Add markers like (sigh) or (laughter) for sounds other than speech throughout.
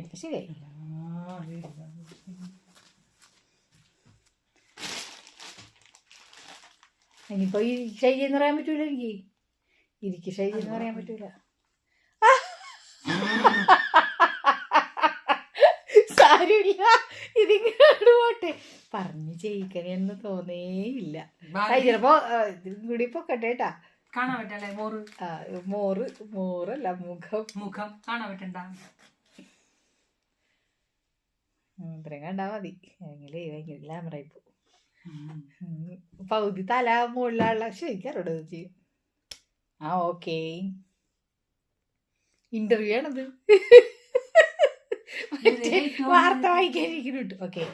ഇപ്പൊ ശരിയായി ഇനിയിപ്പോ ഈ ശൈലി എന്ന് പറയാൻ പറ്റൂല എനിക്ക്. ഇരിക്ക് ശൈലി എന്ന് പറയാൻ പറ്റൂല. സാരില്ല ഇതിങ്ങോട്ട് പോട്ടെ. പറഞ്ഞു ചെയ്യിക്കണെന്ന് തോന്നേയില്ല. ചിലപ്പോ ഇതും കൂടി പൊക്കട്ടെ കേട്ടാ കാണാൻ പറ്റല്ലേ? മോറ്. മോറ് മോറല്ല മുഖം. മുഖം കാണാൻ പറ്റണ്ട? ഇത്രയും കണ്ടാ മതി. അല്ലെങ്കിൽ ഭയങ്കര ഗ്ലാമറായി പോകും പകുതി തല മുകളിലുള്ള ശരിക്കാരോട് ചെയ്യും ആ ഓക്കേ ഇന്റർവ്യൂ ആണത്. വാർത്ത വായിക്കാനിരിക്കുന്നുണ്ട് ഓക്കെ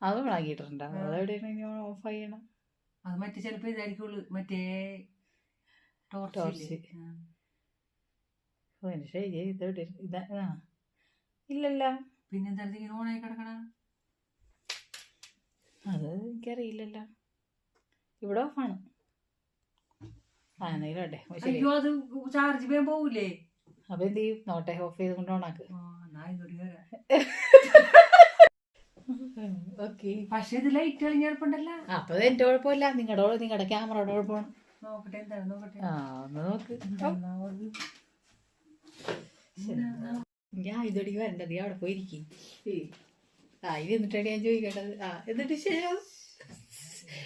അത് ഓണാക്കിയിട്ടുണ്ട് അതെവിടെയാണ് ഇനി ഓഫ് ചെയ്യണം അത് മറ്റേ ചിലപ്പോ ഇതായിരിക്കുള്ളൂ. മറ്റേ ടോർച്ച് ശരി ഇതെവിടെ ഇതാ ആ. ഇല്ലല്ല. പിന്നെന്താ ഇങ്ങനെ ഓണായി കിടക്കണ? അത് എനിക്കറിയില്ലല്ല. ഇവിടെ ഓഫാണ് ആണെങ്കിലോട്ടെ അയ്യോ അത് ചാർജ് ചെയ്യാൻ പോവില്ലേ അപ്പൊ എന്ത് ചെയ്യും? നോട്ടെ ഓഫ് ചെയ്ത് കൊണ്ട് ഓണാക്ക്. ഓക്കെ. പക്ഷെ ഇത് ലൈറ്റ് കളിഞ്ഞെടുപ്പുണ്ടല്ല അപ്പൊ എന്റെ കുഴപ്പമില്ല. നിങ്ങളുടെ നിങ്ങളുടെ ക്യാമറയുടെ കുഴപ്പമാണ്. നോക്കട്ടെ എന്താ നോക്കട്ടെ. ആ ഒന്ന് നോക്ക്. ഞാൻ ഇതോടിക്ക് വരണ്ടത് അവിടെ പോയിരിക്കും. ആ ഇത് എന്നിട്ടാണ് ഞാൻ ചോദിക്കേണ്ടത് ആ എന്നിട്ട് ശരിയാവും.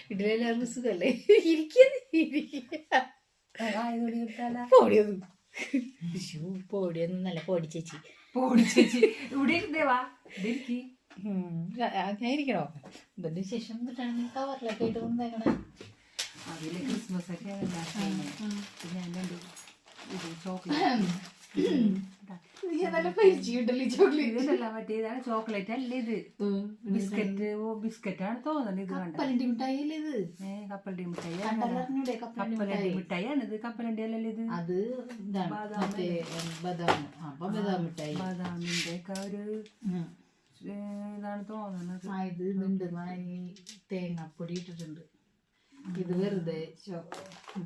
വീട്ടിലെല്ലാവർക്കും സുഖല്ലേ? ഇരിക്കുന്ന? പൊടിയൊന്നും. പൊടിയൊന്നും നല്ല പൊടി ചേച്ചി. പോടി ചേച്ചി. ഇവിടെ ഇരുന്നേവാ ഞാൻ ഇരിക്കണോ? ഇതിന്റെ ശേഷം എന്നിട്ടാണ് കവറിലൊക്കെ ഇട്ട് വന്നേക്കണേ. അതിൽ ക്രിസ്മസ് ഒക്കെ ഞാൻ രണ്ട് ഇത് ചോക്ലേറ്റ്. നല്ല പരിചയമുണ്ടല്ലോ ഈ ചോക്ലേറ്റ്. അല്ല ഇത്. ബിസ്ക്കറ്റ് ഓ ബിസ്ക്കറ്റ് ആണ് തോന്നുന്നത് ഇത് മിഠായി അല്ലേ ഇത്? ഏ മിഠായി മിഠായി? ആണ് ഇത്. അല്ലല്ലോ ഇത്. അത് ബദാം ബദാം. ആ, അപ്പൊ ബദാം മിഠായി. ബദാമിന്റെ ഒക്കെ ഒരു ഇതാണ് തോന്നുന്നത്. ആ ഇത് ഇതുണ്ട്. തേങ്ങാപ്പൊടി ഇട്ടിട്ടുണ്ട്. ഇത് വെറുതെ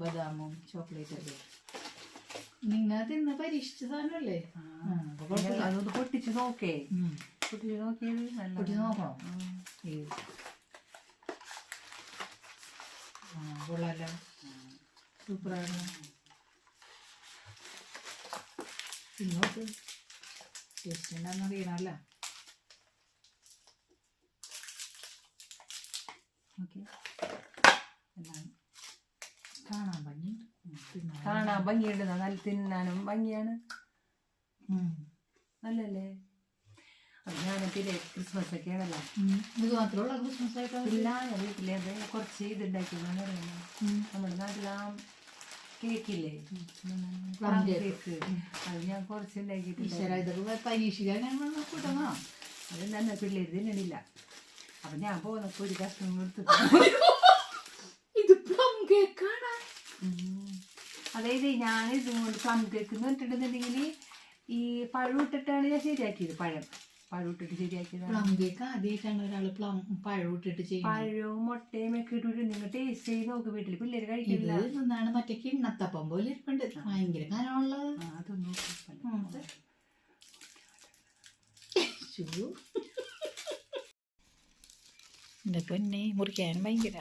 ബദാമും ചോക്ലേറ്റ് ഒക്കെ. നിങ്ങൾ തിന്ന പരീക്ഷിച്ച സാധനമല്ലേ അതൊന്ന് പൊട്ടിച്ച് നോക്കേ. പൊട്ടിച്ച് നോക്കിയത് നല്ല പൊട്ടിച്ച് നോക്കണോ? ഈ ആ കൊള്ളാലോ. സൂപ്പറാണ്. ഇങ്ങോട്ട് ടേസ്റ്റ് ഉണ്ടാന്ന് അറിയണമല്ലോ ഓക്കെ എല്ലാം കാണാൻ ഭംഗി തിന്നാൻ കാണാൻ ഭംഗിയുണ്ട് നല്ല തിന്നാനും ഭംഗിയാണ്. നല്ലല്ലേ? ഞാനൊക്കെ ക്രിസ്മസ് ഒക്കെ ആണല്ലോ. ഇത് മാത്രമുള്ള ക്രിസ്മസ് ആയിട്ട് ഇല്ല ഞാൻ വീട്ടിലെ അത് കുറച്ച് ഇത് ഉണ്ടാക്കിയെന്നാണ് പറയുന്നത് നമ്മുടെ നാട്ടിലാ കേക്കില്ലേ. കേക്ക്. അത് ഞാൻ കുറച്ച് ഉണ്ടാക്കിയിട്ടുണ്ട് അത് തന്നെ പിള്ളേർ തിന്നണില്ല. അപ്പൊ ഞാൻ പോകുന്ന ഒരു കഷ്ണം കൊടുത്തു (laughs) ഇത് പ്ലം കേക്കാണ് ഉം. അതായത് ഞാൻ ഇതും കൊണ്ട് പ്ലം കേക്ക് എന്ന് ഈ പഴം ഇട്ടിട്ടാണ് ഞാൻ ശരിയാക്കിയത് പഴം. പഴം ഇട്ടിട്ട് ശരിയാക്കിയതാണ്. പ്ലം കേക്ക് ആദ്യമായിട്ടാണ് ഒരാൾ പ്ലം പഴം ഇട്ടിട്ട് ചെയ്യുന്നത്. പഴവും മുട്ടയും ഒക്കെ ഇട്ടിട്ട് നിങ്ങൾ ടേസ്റ്റ് ചെയ്ത് നോക്ക് വീട്ടിൽ പിള്ളേർ ഇത് കഴിക്കില്ല തിന്നാണ് മറ്റേ കിണ്ണത്തപ്പം പോലെ ഇരിപ്പുണ്ട്. ഭയങ്കര കനമുള്ളത് ആ, അതൊന്നും കുഴപ്പമില്ല. ഉം. ശ്ശൂ. എന്റെ പൊന്നെ മുറിക്കാനും ഭയങ്കര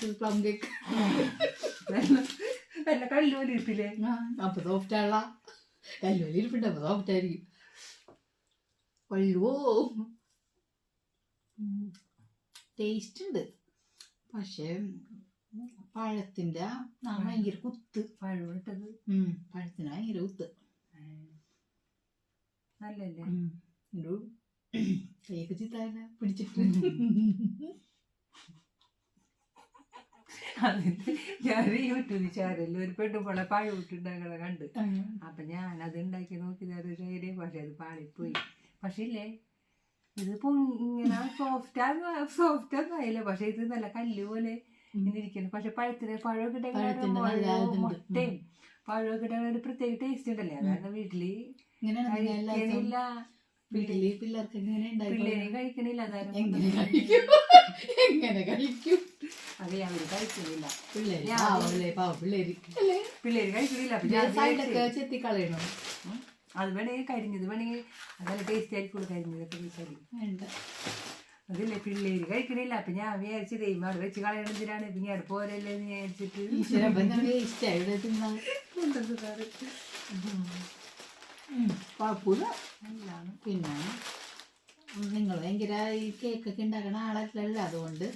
പ്ലം കേക്ക് നല്ല കല്ലുപോലെ ഇരിപ്പില്ലേ? അപ്പൊ സോഫ്റ്റ് ആണല്ല. കല്ലുവലി ഇരിപ്പുണ്ട് അപ്പൊ സോഫ്റ്റായിരിക്കും വള്ളുവോ ടേസ്റ്റ് ഉണ്ട്. പക്ഷേ പഴത്തിന്റെ ഭയങ്കര കുത്ത്. പഴമിട്ടത്. പഴത്തിന് ഭയങ്കര കുത്ത്. നല്ലല്ലേ. ഒരു കൈയൊക്കെ പിടിച്ചിട്ട്. അതിന് ഞാൻ യൂട്യൂബിൽ ചാനലിൽ ഒരു പെട്ടു പഴം ഇട്ടുണ്ടാക്കണ കണ്ട്. അപ്പൊ ഞാൻ അത് ഉണ്ടാക്കി നോക്കി അത് ശരി പക്ഷെ അത് പാളിപ്പോയി. പക്ഷെ ഇല്ലേ ഇത് ഇങ്ങനെ സോഫ്റ്റ് സോഫ്റ്റ് ഒന്നും ആയില്ല പക്ഷെ ഇത് നല്ല കല്ല് പോലെ ഇങ്ങനെ ഇരിക്കുന്നു. പക്ഷെ പഴത്തിന് പഴമൊക്കെ ഇട്ടെങ്കിൽ. മുട്ടയും പഴമൊക്കെ ഇട്ടെങ്കിൽ ഒരു പ്രത്യേക ടേസ്റ്റ് ഉണ്ടല്ലേ? അതാണ് വീട്ടിൽ കഴിക്കണില്ല. വീട്ടിൽ പിള്ളേർക്ക് പിള്ളേര് കഴിക്കണില്ല അതാണ് എങ്ങനെ കഴിക്കും? അതെ അവർ കഴിക്കുന്നില്ല. പിള്ളേര് ഞാൻ- പാവല്ലേ പാവ പിള്ളേര്. അല്ലേ? പിള്ളേര് കഴിക്കുന്നില്ല അപ്പൊ ഞാൻ സൈഡൊക്കെ വിചാരിച്ച്, ചെത്തി കളയണം? ഉം, അത് വേണേ കരിഞ്ഞത് വേണേ അതല്ല ടേസ്റ്റ് ആയിരിക്കുള്ളൂ കരിഞ്ഞതൊക്കെ വേണ്ട. അതില്ലേ പിള്ളേര് കഴിക്കണില്ല അപ്പൊ ഞാൻ വിചാരിച്ചത് അവിടെ വെച്ച് കളയണതിനാണ് ഇപ്പൊ ഞാൻ പോരല്ലേ എന്ന് വിചാരിച്ചിട്ട്. വേസ്റ്റായി ഇവിടെ. കുഴപ്പമില്ല. നല്ലതാണ്. പിന്നെ നിങ്ങൾ ഭയങ്കര ഈ കേക്കൊക്കെ ഉണ്ടാക്കണ ആളല്ലല്ലോ അതുകൊണ്ട്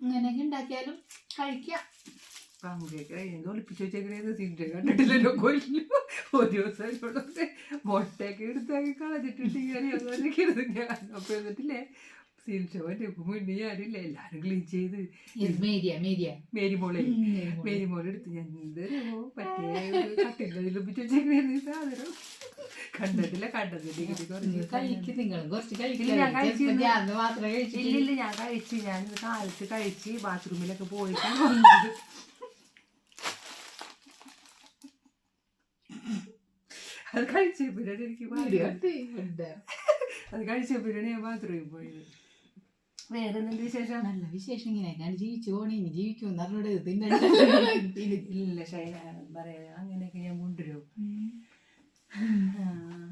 ഇങ്ങനെയൊക്കെ ഉണ്ടാക്കിയാലും കഴിക്കാം. കണ്ടിട്ടില്ലല്ലോ കൊല്ലു. ഒരു ദിവസം മുട്ടയൊക്കെ എടുത്താക്കി കളഞ്ഞിട്ടുണ്ട് ഇരുന്ന് അപ്പൊ എന്നിട്ടില്ലേ? മറ്റേ മുന്നേ എല്ലാരും ക്ലീൻ ചെയ്ത് മേരി മോളെ മേരി മോൾ. എടുത്ത് ഞാൻ എന്തോ പറ്റേ സാധനം. കണ്ടതില്ല കണ്ടതില്ല. ഇല്ലില്ല ഞാൻ കഴിച്ച് ഞാൻ കാലത്ത് കഴിച്ച് ബാത്റൂമിലൊക്കെ പോയിട്ടാണ് വന്നത് (laughs) അത് കഴിച്ചപ്പോഴാണ് എനിക്ക് അത് കഴിച്ചപ്പോഴാണ് ഞാൻ ബാത്റൂമിൽ പോയത്. വേറെ എന്തുണ്ട് വിശേഷം? നല്ല വിശേഷം ഇങ്ങനെയൊക്കെയാണ് ജീവിച്ചു പോണി. ഇനി ജീവിക്കും പിന്നെ (laughs) ഇല്ല ഷൈന പറയാ അങ്ങനെയൊക്കെ ഞാൻ കൊണ്ടുവരും.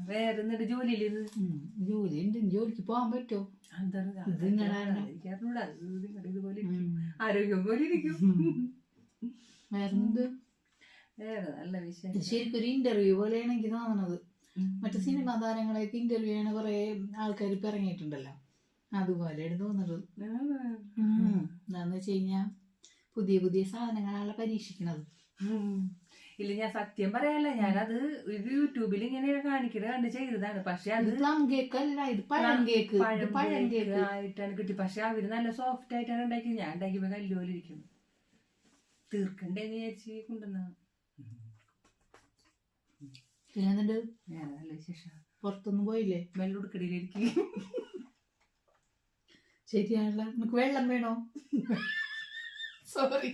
വേറെ എന്നിട്ട് ജോലിയിൽ ഇത്? ജോലി ഉണ്ട് ജോലിക്ക് പോകാൻ പറ്റുമോ? ഇതുപോലെ. ആരോഗ്യം പോലെ ഇരിക്കും. വേറെന്ത് വേറെ നല്ല വിശേഷം. ശരിക്കും ഒരു ഇന്റർവ്യൂ പോലെയാണ് എനിക്ക് തോന്നുന്നത് മറ്റു സിനിമാ താരങ്ങളെയൊക്കെ ഇന്റർവ്യൂ ചെയ്യണ കുറെ ആൾക്കാർ ഇപ്പൊ ഇറങ്ങിയിട്ടുണ്ടല്ലോ. അതുപോലെയാണ് തോന്നുന്നത്. എന്താന്ന് വെച്ച് കഴിഞ്ഞാ പുതിയ പുതിയ സാധനങ്ങളാണ് പരീക്ഷിക്കണത്. ഇല്ല ഞാൻ സത്യം പറയാല്ല ഞാനത് ഇത് യൂട്യൂബിൽ ഇങ്ങനെ കാണിക്കുന്നത് കണ്ട് ചെയ്തതാണ്. പക്ഷെ അത് പഴം കേക്ക്. ആയിട്ടാണ് കിട്ടി. പക്ഷെ അവർ നല്ല സോഫ്റ്റ് ആയിട്ടാണ് ഉണ്ടാക്കി ഞാൻ ഉണ്ടാക്കിയപ്പോ കല്ലുപോലെ ഇരിക്കുന്നു തീർക്കണ്ടേന്ന് വിചാരിച്ച് കൊണ്ടുവന്ന. പിന്നെ എന്നിട്ട് പുറത്തൊന്നും പോയില്ലേ? വെള്ളുടുക്കടിയിലിരിക്കും ശരിയാണല്ലോ. നിനക്ക് വെള്ളം വേണോ? സോറി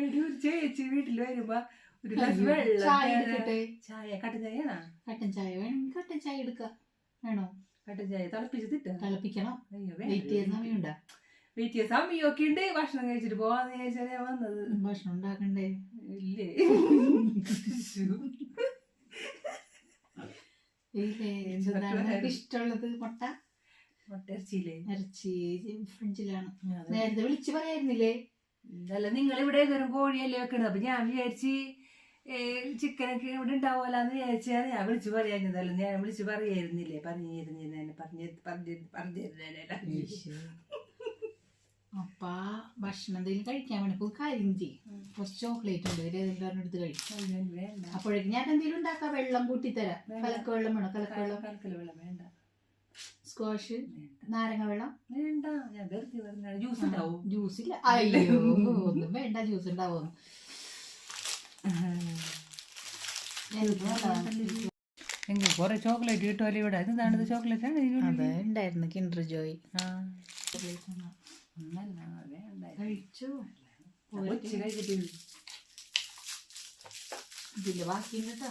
ഒരു ചേച്ചി വീട്ടിൽ വരുമ്പോ ഒരു ഗ്ലാസ് വെള്ളം ചായ. എടുക്കട്ടെ? ചായ കട്ടൻ ചായയാണോ കട്ടൻ ചായ വേണമെങ്കിൽ കട്ടൻ ചായ എടുക്കാം. വേണോ? കട്ടൻ ചായ തിളപ്പിച്ചിട്ട് തിളപ്പിക്കണം. വെയിറ്റ് ചെയ്യുന്ന സമയമുണ്ടാ? വെയിറ്റ് ചെയ്യാൻ സമയമൊക്കെ ഉണ്ട്. ഭക്ഷണം കഴിച്ചിട്ട് പോവാന്ന് ചോദിച്ചാൽ ഞാൻ വന്നത്. ഭക്ഷണം ഉണ്ടാക്കണ്ടേ? ഇല്ലേ? ഇല്ലേ (laughs) എന്താണ് ഇഷ്ടമുള്ളത് മുട്ട? ഇറച്ചി ഫ്രിഡ്ജിലാണ്. നേരത്തെ വിളിച്ചു പറയായിരുന്നില്ലേ? അല്ല നിങ്ങൾ ഇവിടെ ഏതൊരു കോഴിയല്ലേ വെക്കണത്. അപ്പൊ ഞാൻ വിചാരിച്ച് ചിക്കനൊക്കെ ഇവിടെ ഉണ്ടാവുമല്ലാന്ന് വിചാരിച്ചാൽ ഞാൻ വിളിച്ചു പറയാഞ്ഞതല്ല. ഞാൻ വിളിച്ചു പറയായിരുന്നില്ലേ? പറഞ്ഞിരുന്നേനെ പറഞ്ഞു പറഞ്ഞു പറഞ്ഞിരുന്നേനെ അപ്പ ഭക്ഷണം എന്തെങ്കിലും കഴിക്കാൻ വേണ്ടി പോയി കാര്യം ചെയ്യും. കുറച്ച് ചോക്ലേറ്റ് ഉണ്ട്. ഒരു ഏതെങ്കിലും എടുത്ത് കഴിക്കും. വേണ്ട. അപ്പോഴേക്കും ഞാൻ എന്തെങ്കിലും ഉണ്ടാക്കാം. വെള്ളം കൂട്ടി തരാം കലക്ക വെള്ളം വേണം? കലക്ക വെള്ളം. കലക്കൽ വെള്ളം വേണ്ട. സ്ക്വാഷ് നാരങ്ങ വെള്ളം. വേണ്ട. ഞാൻ വെറുതെ പറഞ്ഞ ജ്യൂസ് ഉണ്ടാവും. ജ്യൂസ് ഇല്ല. അയ്യോ ഒന്നും വേണ്ട. ജ്യൂസ് ഉണ്ടാവും എങ്കിൽ കുറെ ചോക്ലേറ്റ് കിട്ടുമല്ലോ ഇവിടെ. ഇതാണിത് ചോക്ലേറ്റ് ആണ് ഉണ്ടായിരുന്നു കിൻഡർ ജോയ്. ഇതിൽ ബാക്കിയുണ്ട് കേട്ടോ.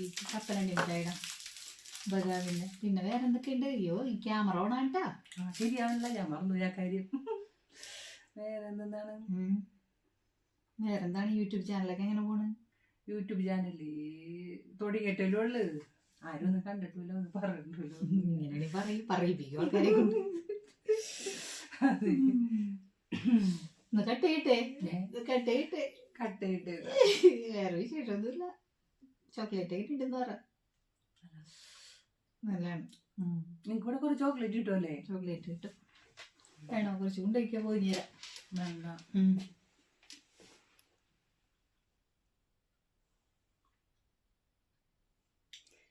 ഈ കപ്പലണ്ടി മിഠായിട ബദാമിന്റെ പിന്നെ വേറെ എന്തൊക്കെയുണ്ട് അയ്യോ ഈ ക്യാമറ ഓൺ ആണ്ടാ ആ ശരിയാണല്ലോ ഞാൻ മറന്നു ആ കാര്യം. വേറെ എന്താണ് വേറെന്താണ് യൂട്യൂബ് ചാനലൊക്കെ എങ്ങനെ പോണ്? യൂട്യൂബ് ചാനൽ തുടങ്ങിയിട്ടല്ലോ ഉള്ളു. ആരും ഒന്നും കണ്ടിട്ടില്ല ഒന്ന് പറഞ്ഞിട്ടില്ലോ ഇങ്ങനെ പറയും പറയിപ്പിക്കും ആൾക്കാരെ കൊണ്ട്. കട്ടയിട്ടെ കട്ടയിട്ടെ കട്ടയിട്ട് വേറെ വിശേഷമൊന്നുമില്ല. ചോക്ലേറ്റ് കിട്ടിട്ടുണ്ടെന്ന് പറ. നല്ലതാണ് നിങ്ങൾക്ക് ഇവിടെ കുറെ ചോക്ലേറ്റ് കിട്ടുമല്ലേ ചോക്ലേറ്റ് കിട്ടും. വേണോ? കുറച്ച് കൊണ്ടുപോയിക്കാൻ പോയി തരാം വേണ്ട.